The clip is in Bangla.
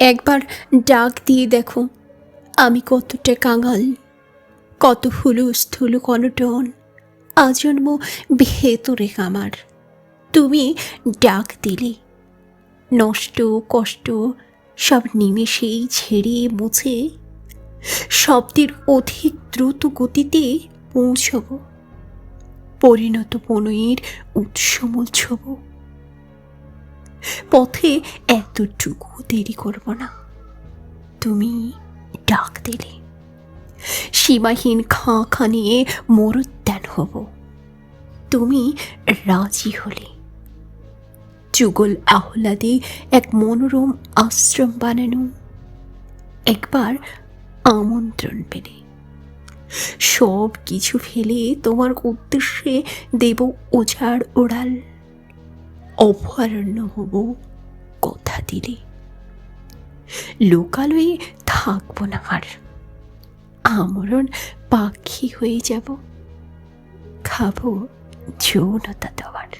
একবার ডাক দিয়ে দেখো, আমি কতটা কাঙাল, কত হুলু স্থূল কলটন, আজন্ম ভেতরে আমার। তুমি ডাক দিলে, নষ্ট, কষ্ট, সব নিমেষেই ঝেড়ে মুছে, শব্দের অধিক দ্রুত গতিতে পৌঁছব, পরিণত পনয়ের উৎসমল ছব। পথে এতটুকু দেরি করব না। তুমি ডাক দিলে। সীমাহীন খাঁ খাঁ নিয়ে মরুদ্যান হব। তুমি রাজি হলে। যুগল আহ্লাদে এক মনোরম আশ্রম বানানো। একবার আমন্ত্রণ পেলে। সব কিছু ফেলে তোমার উদ্দেশ্যে দেব ওঝাড় ওড়াল। অভয়ারণ্য হব। কথা দিলে লোকালয়ে থাকব না আর। আমরণ পাখি হয়ে যাব। খাব যৌনতা দেওয়ার।